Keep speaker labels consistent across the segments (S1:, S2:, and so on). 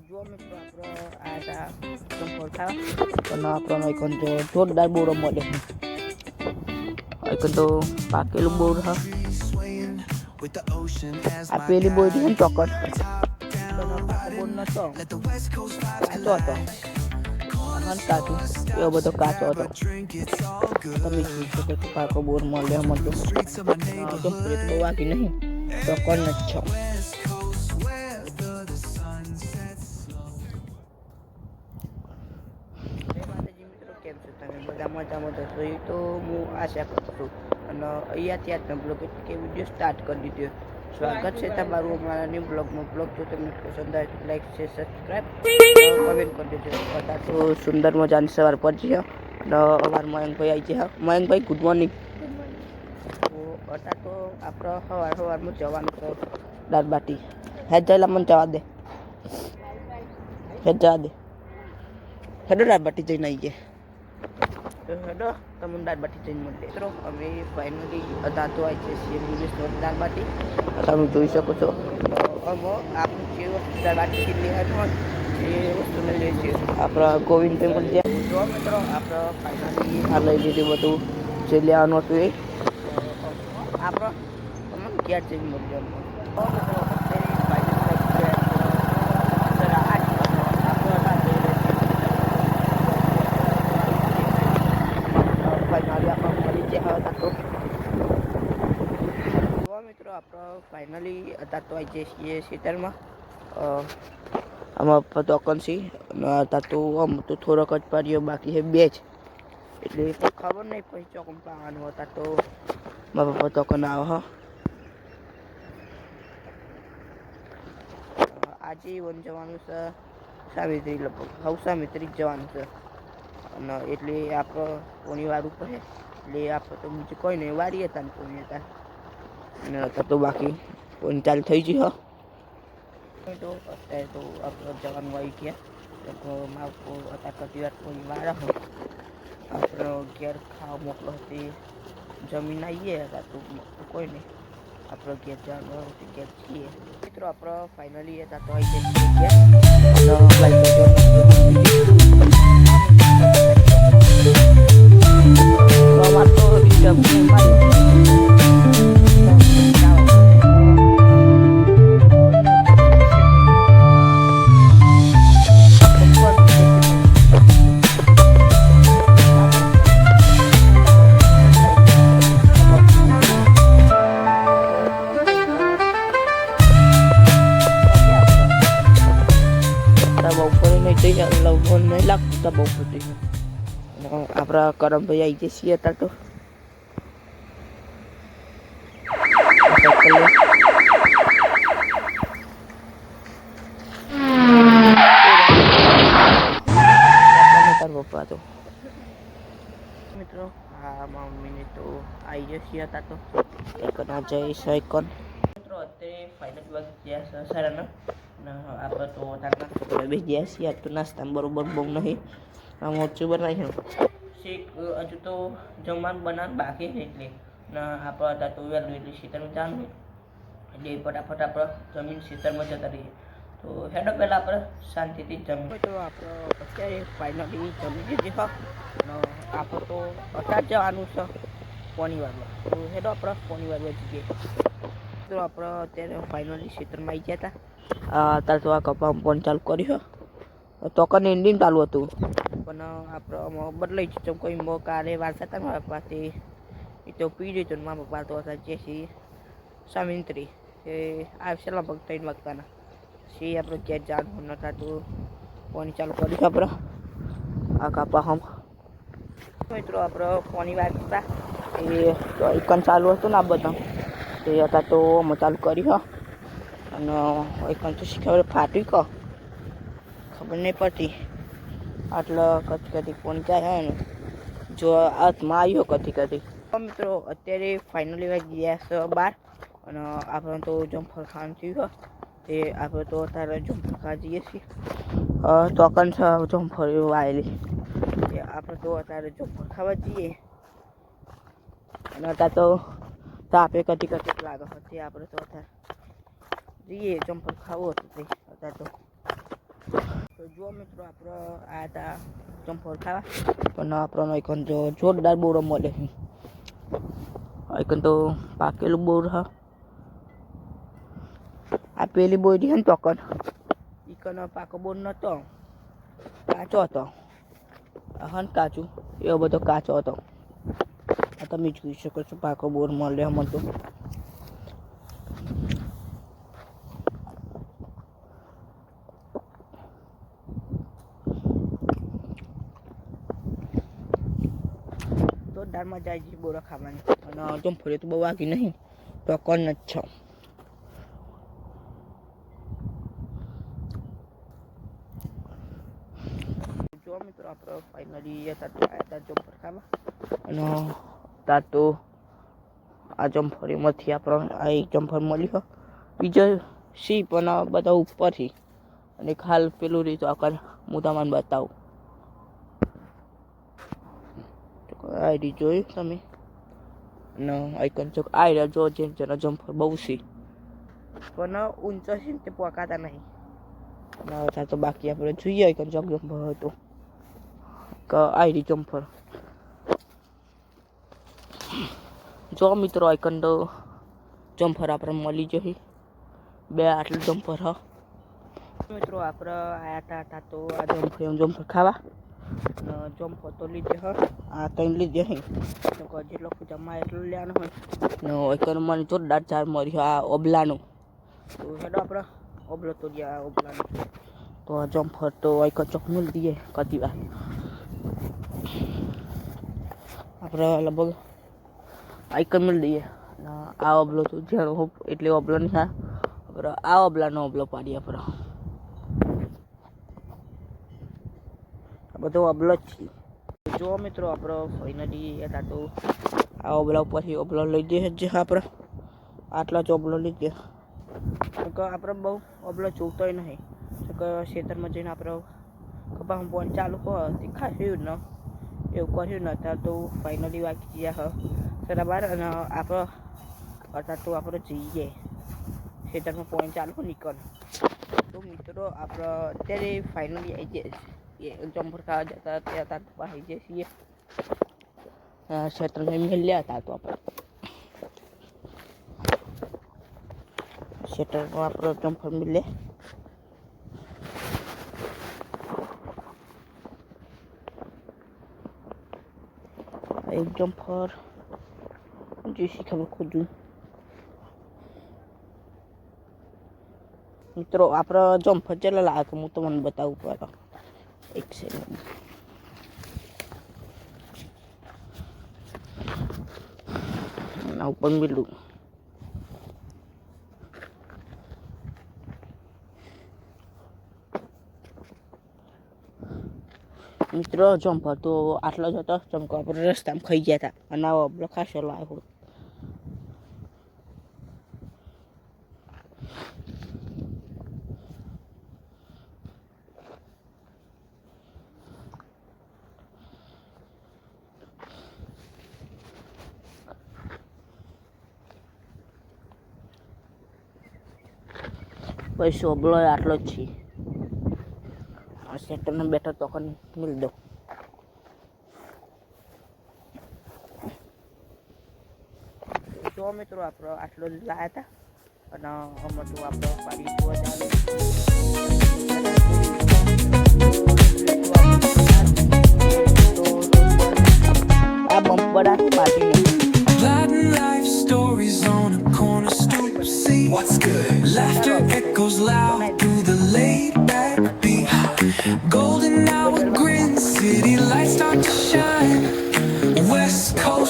S1: જો મિત્રો આપણો આ ચંપલ ખાવા પણ આપણો આઈકોન તો જોરદાર બોરો મળે આઈકોન તો પાકેલું બોર હા આ પેલી બોર છે ચોકટ નતો કાચો હતો અનંત કાચો એવો બધો કાચો હતો તમે જોઈ શકો છો પાકો બોર મળે મળતો તો પ્રેત બહુ વાગી નહીં ચોકટ જ તો છો એ તો હું આશા કરું છું અને અહીંયાથી તમે બ્લોગ કે વીડિયો સ્ટાર્ટ કરી દીધો. સ્વાગત છે તમારું અમારા ન્યૂ બ્લોગમાં બ્લોગ જો તમને પસંદ આવે તો લાઈક છે સબસ્ક્રાઈબ કમેન્ટ કરી દેજો. બધા તો સુંદર મજાની સવાર પડી જાઓ અને અમાર મયંકભાઈ આવી ગયા. મયંકભાઈ ગુડ મોર્નિંગ અત્યારે તો આપણે સવાર સવારમાં જવાનું છે દાળ બાટી હેજ જયેલા મને જવા દે. હેજ જવા દે. હેડો દાળ બાટી જઈને આવી ગયા હેડો તમને દાળ બાટી જઈને મળે મિત્રો અમે ફાઇનલી અધા તો આવી છે સીએમ યુનિવર્સિટી દાળ બાટી. તમે જોઈ શકો છો. અમે આપણે જે વસ્તુ દાળ બાટી કેટલી હોય એ વસ્તુ લઈ લઈએ છીએ આપણા ગોવિંદ ટેમ્પલ જ્યાં. જો મિત્રો, આપણે ફાઇનલી આ લઈ લીધું બધું. જે લેવાનું હતું એ. આપણો તમને ક્યાં જઈને મળ્યો તો મિત્રો અત્યારે finally આપણે આઠ આપણે અઢાર જઈ રહ્યા છીએ. ફાઇનલી આપણે મળી ગયા હતા તો જો મિત્રો આપણે ફાઇનલી ay છીએ ખેતરમાં આમાં પતોકન છે અને હતા તો આમ તો થોડોક જ પાડ્યો બાકી છે બે જ. એટલે ખબર નહીં પછી ચોકમ પાવાનું હતા તો મારા પપ્પા તોકન આવે, હા. આજે વન જવાનું છે, સાવિત્રી લગભગ હવ સાવિત્રી જવાનું છે. અને એટલે આપણે પોણી વાર ઉપર એટલે આપણે તો બીજું કોઈ નહીં વારી હતા ને પોણી હતા અને અત્યારે તો બાકી કોની ચાલુ થઈ ગયું, હા. તો અત્યારે તો આપણે જવાનું આવી ગયા તો મારો અત્યારે કરતી વાર કોઈ વાર હોય. આપણો ઘેર ખાવા મોકલો હતી, જમીન આવીએ હતા તો કોઈ નહીં. આપણો ઘેર જવાનું હોય ઘેર છીએ મિત્રો, આપણો ફાઇનલી હતા તો આવી ગયા તો રિઝર્વ આપણા કરમભાઈ આવી જઈએ છીએ અત્યારે તો તાર પપ્પા તો મિત્રો આ મમ્મીને તો આવી ગયા છીએ હતા તો એક ના જય સાયકન મિત્રો અત્યારે ફાઇનલ વાગી ગયા છે સારાના ને આપણે તો તારના છોકરા બે ગયા છીએ આજ તો નાસ્તામાં બરોબર બહુ નહીં આમ ઓછું બનાવી શેક હજુ તો જમવાનું બનાવવાનું બાકી છે એટલે. આપણે હતા તો વહેલું એટલે શીતળમાં જવાનું એટલે ફટાફટ આપણે જમીન શીતળમાં જતા રહીએ. તો હેડો પહેલાં આપણે શાંતિથી જમીએ તો આપણે અત્યારે ફાઇનલી જમી લીધી હા. આપણે તો અત્યારે જવાનું છે પોણીવારમાં. તો હેડો આપણે પોણીવારમાં જઈએ. તો આપણે અત્યારે ફાઇનલી ક્ષેત્રમાં આવી ગયા હતા. અત્યારે તો આ કપા પણ ચાલુ કર્યું. તો કને ઇન્ડિયન ચાલુ હતું. પણ આપણે બદલાઈ છે. કોઈ મો કાલે વારસા હતા મારા પાસે એ તો પી જતો મા બાપા તો હતા જે છે સામિત્રી એ આવશે લગભગ ત્રણ વાગતાના સી આપણે ક્યાં જવાનું નતા તો પાણી ચાલુ કર્યું આપણે આ કાપા હમ. મિત્રો આપણે પાણી વાગતા એ એકન ચાલુ હતું ને આ બધા. તે હતા તો અમે ચાલુ કર્યું અને એકન તો શીખવા ફાટ્યું કહો ખબર નહીં પડતી. આટલો કદી કદી ફોન જાય ને, જો હાથમાં આવ્યો કદી કદી મિત્રો, અત્યારે ફાઇનલી વાગી ગયા છે બાર, અને આપણે તો જમફળ ખાવાનું થયું તે આપણે તો અત્યારે જમફળ ખાવા જઈએ છીએ. તોકન છે જમફળ એવું આવેલી. તે આપણે તો અત્યારે જમફળ ખાવા જઈએ. અને અત્યારે તો તાપે કથી કથી લાગે હતી આપણે તો અત્યારે જઈએ, જમફળ ખાવું હતું તે, અત્યારે તો. જુઓ મિત્રો આપણે આ હતા ચંપોર ખાવા પણ આપણો આઈકન જો જોરદાર બોરો મળે છે તો પાકેલું બોર હા. આ પેલી બોરી હે ને ચોકન. ઈકન પાકો બોર નતો. કાચો હતો. હન કાચું. એવો બધો કાચો હતો. આ તમે જોઈ શકો છો પાકો બોર મળે અમને તો. જોરદાર જાય છે બોરા ખાવાની. અને જમફળી તો બહુ વાગી નહીં. તો કોણ જ છો. જો મિત્રો આપણે ફાઇનલી આવ્યા હતા જમફળ ખાવા અને તા તો આ જમફળીમાંથી આપણે આ એક જમફળ મળ્યો. બીજો સી પણ બધા ઉપરથી. અને ખાલ પેલું રીત આકાર હું તમને બતાવું. આઈડી જોયું તમે? ન આઈકન ચોક આઈડિયા જો જેમ જેના જમ્પર બહુ છે. પણ ઊંચો છે ને તે પોકાતા નહીં. ના તો બાકી આપણે જોઈએ આઈકન ચોક જમ્પર હતો આઈડી જમ્પર જો મિત્રો આઈકન તો જમ્પર આપણે મળી જશે. બે આટલું જમ્પર હ. મિત્રો આપણે આયા હતા તો આ જમ્પર જમ્પર ખાવા. જમ્પર તો લીધે હ. આ ત્રણ લીધે હે. જેટલો જમા એટલું લેવાનું હોય. ને એકર મને જોરદાર ચાર મર્યો આ ઓબલાનું. તો હેડો આપણે ઓબલો તો ગયા ઓબલાનું. તો આ જમ્પર તો એક ચોક મિલ દઈએ કદી વાર. આપણે લગભગ આઈકન મિલ દઈએ આ ઓબલો તો જેનો એટલે ઓબલો નહીં આ ઓબલાનો ઓબલો પાડીએ આપણે બધો અબલો જ છે. જો મિત્રો, આપણો ફાઇનલી હતા તો આ ઓબલા ઉપરથી ઓબલો લઈ દઈએ જે આપણે આટલા જ ઓબલો લઈ દે. કે આપણે બહુ ઓબલો જોતોય નહીં. કે ખેતરમાં જઈને આપણે કપાસ પોઈન્ટ ચાલુ હોય ખાસ્યું ન. એવું કર્યું ન ત્યારે તો ફાઇનલી વાગી ગયા બરાબર, અને આપણે અત્યારે તો આપણે જઈએ. ખેતરમાં પોઈન્ટ ચાલુ નીકળ. તો મિત્રો આપણે અત્યારે ફાઇનલી આવી જઈએ જમ્પર ખાવા જતા ત્યાં હતા આવી જઈએ છીએ ક્ષેત્રમાં મળ્યા હતા તો આપણે ક્ષેત્રમાં આપણો જમ્પર મળે એક જમ્પર જોઈશી ખબર ખોજું મિત્રો આપણે જમ્પર ચેલા લાગે તો હું તમને બતાવું પડે એક સેકન્ડ ના ઉપર મિલું મિત્રો જમ્પર તો આટલો જ હતો ચમકો આપણે રસ્તામાં ખાઈ ગયા હતા અને આવો આપણો ખાસો લાવ્યો પછી શોભલો આટલો જ છે આ સેક્ટરને બેઠો તો કન મિલ દો જો મિત્રો આપણો આટલો જ લાયા હતા અને અમે તો આપણો પાડી જોવા આ બમ્પર આ પાટી
S2: Latin life stories on a corner stoop. See what's good. Laughter echoes loud through the late back beat. Golden hour grin, city lights start to shine. West Coast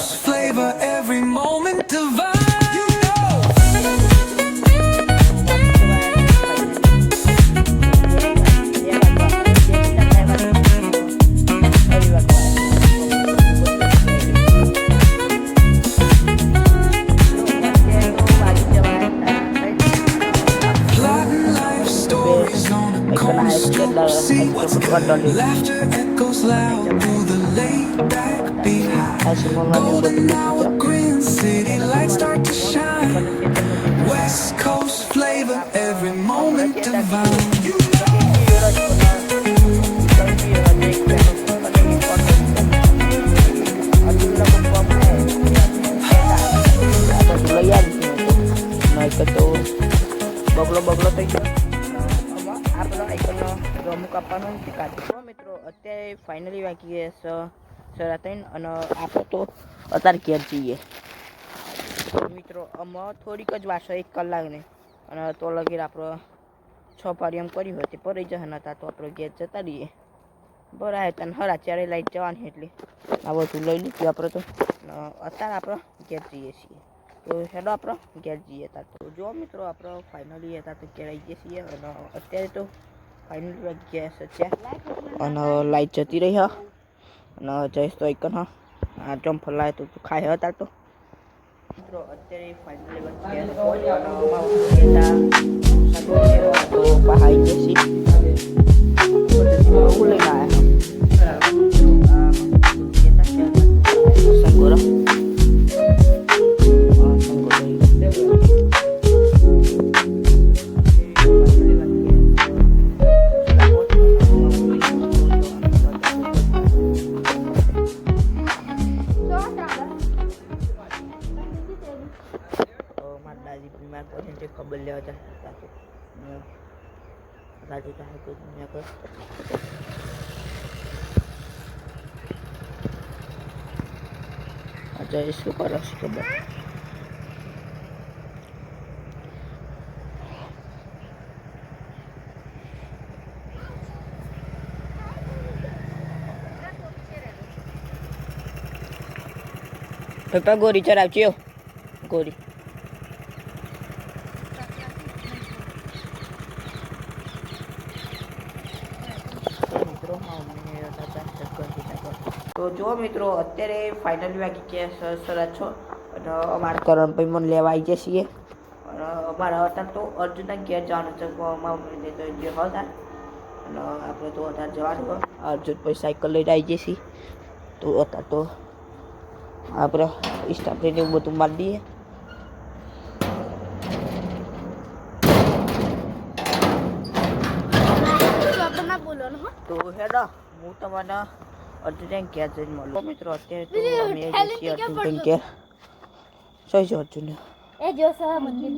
S2: see what's coming. Laughter echoes loud through the late back beat. Golden hour green city lights start to shine. West Coast flavor, every moment divine. You
S1: અમુક કાપવાનું તે કાઢી મિત્રો, અત્યારે finally વાંકી ગયા છે સરા ત્રણ અને આપણે તો અત્યારે ઘેર જઈએ. તો મિત્રો, આમાં થોડીક જ વાસો એક કલાકની. અને તો લગીર આપણો છ પાડી એમ કર્યું હતી પડી જશે નતા તો આપણે ઘેર જતા રહીએ. બરાબર તને હરા ચારે લાઈટ જવાની એટલે. આ બધું લઈ લીધું આપણે તો. અત્યારે આપણે ઘેર જઈએ છીએ. તો હેડો આપણે ઘેર જઈએ. તા તો જો મિત્રો, આપણે ફાઇનલી હતા તો ઘેર આવી જઈએ છીએ. અને અત્યારે તો ફાઇનલી ગેસ છે અને લાઈટ જતી રહી હા અને જઈશ તો એક હા આ ચંપલ લાવે તો તું ખાય હતા તો મિત્રો અત્યારે ફાઇનલી ગેસ પહોંચ્યો અને તો બહાર આવી જશે હું લઈને આવ્યા અચ્છા શું કરો છો ખબર પપ્પા ગોરી ચરાવજો ગોરી મિત્રો હા મને તો જો મિત્રો અત્યારે ફાઇનલી વાગી ગયા છે સાડા છ. અને અમારા કરણભાઈ મને લેવા આવી જઈએ છીએ. અને અમારા અત્યારે તો અર્જુનના ઘેર જવાનું છે માઉન્ટ તો જે હતા અને આપણે તો અત્યારે જવાનું હોય અર્જુન પછી સાયકલ લઈને આવી જઈએ છીએ. તો અત્યારે તો આપણે સ્ટાફ લઈને એવું બધું મારી દઈએ. તો હેડો હું તમને અર્જુન ઘેર જઈને મળું? મિત્રો અત્યારે તો અમે આવી છીએ અર્જુન ઘેર. શું છે અર્જુન.
S3: એ જો સર મંદિર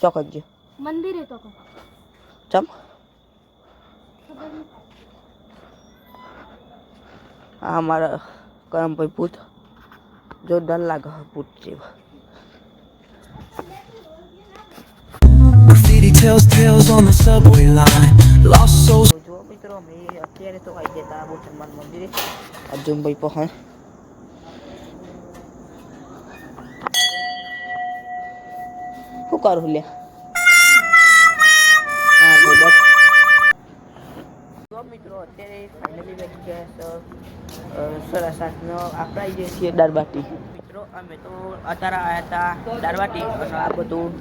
S1: ચોકન છે
S3: મંદિરે તો
S1: ચમ. આ અમારા કરમભાઈ પૂત જોરદાર લાગે પૂત જેવા.
S2: Graffiti tells tales on the subway line. Lost souls.
S1: જો મિત્રો અમે અત્યારે તો આવી હતા મુસલમાન મંદિરે. અર્જુનભાઈ પહોંચ શું કરું લે જો મિત્રો અત્યારે ફાઇનલી મેં ગયા સાતનો આપણે છે જઈએ છીએ દાળબાટી મિત્રો અમે તો અત્યારે આવ્યા હતા દાળબાટી અને આ બધું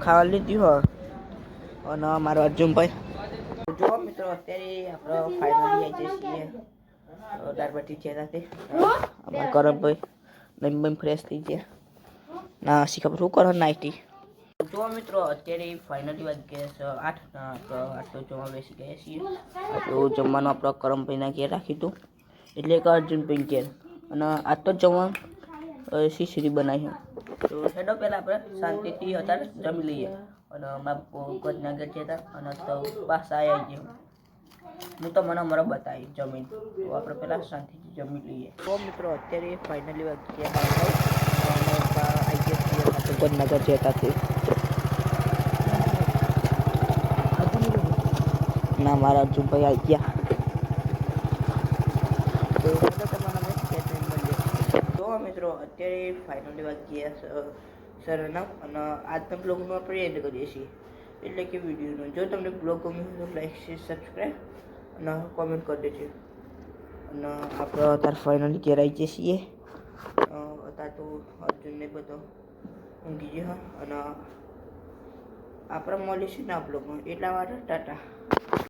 S1: ખાવા લીધું હોય. અને મારો અર્જુનભાઈ જો મિત્રો, અત્યારે આપણે ફાઇનલી આવી જઈએ છીએ. દારબાટી રાતે અમારા કરમભાઈ નમ બમ ફ્રેશ થઈ ગયા. ના, શીખા શું કરો નાઇટી જો મિત્રો, અત્યારે ફાઇનલી વાત ગયા છે આઠ આટલો જમવા બેસી ગયા છીએ. આટલું જમવાનું આપણે કરમભાઈના ઘેર રાખી દઉં એટલે કે અર્જુનભાઈ ઘેર. અને આ તો જમવાનું શીશરી બનાવી છે. તો હેડો પહેલાં આપણે શાંતિથી અત્યારે જમી લઈએ. અને મારા કોચના ઘેર જતા અને તો પાછા આવી ગયો હું. તો મને અમારો બતાવી જમીન. તો આપણે પહેલાં શાંતિથી જમી લઈએ. તો મિત્રો, અત્યારે ફાઇનલી ગયા ગયા છીએ કોચના જતા તે ના મારા અર્જુનભાઈ આવી ગયા. તો અમે મિત્રો, અત્યારે ફાઇનલી વાત ગયા સરના અને આજના બ્લોગનું આપણે એન્ડ કરીએ છીએ. એટલે કે વિડીયોનો. જો તમને બ્લોગ ગમ્યો તો લાઈક શેર સબસ્ક્રાઈબ અને કોમેન્ટ કરી દેજો. અને આપણે અત્યારે ફાઇનલી ઘેર આવી જઈએ છીએ. અત્યારે તો અર્જુનને બધો ઊંઘી ગયો. અને આપણે મળીશું ના બ્લોગમાં. એટલા માટે ટાટા.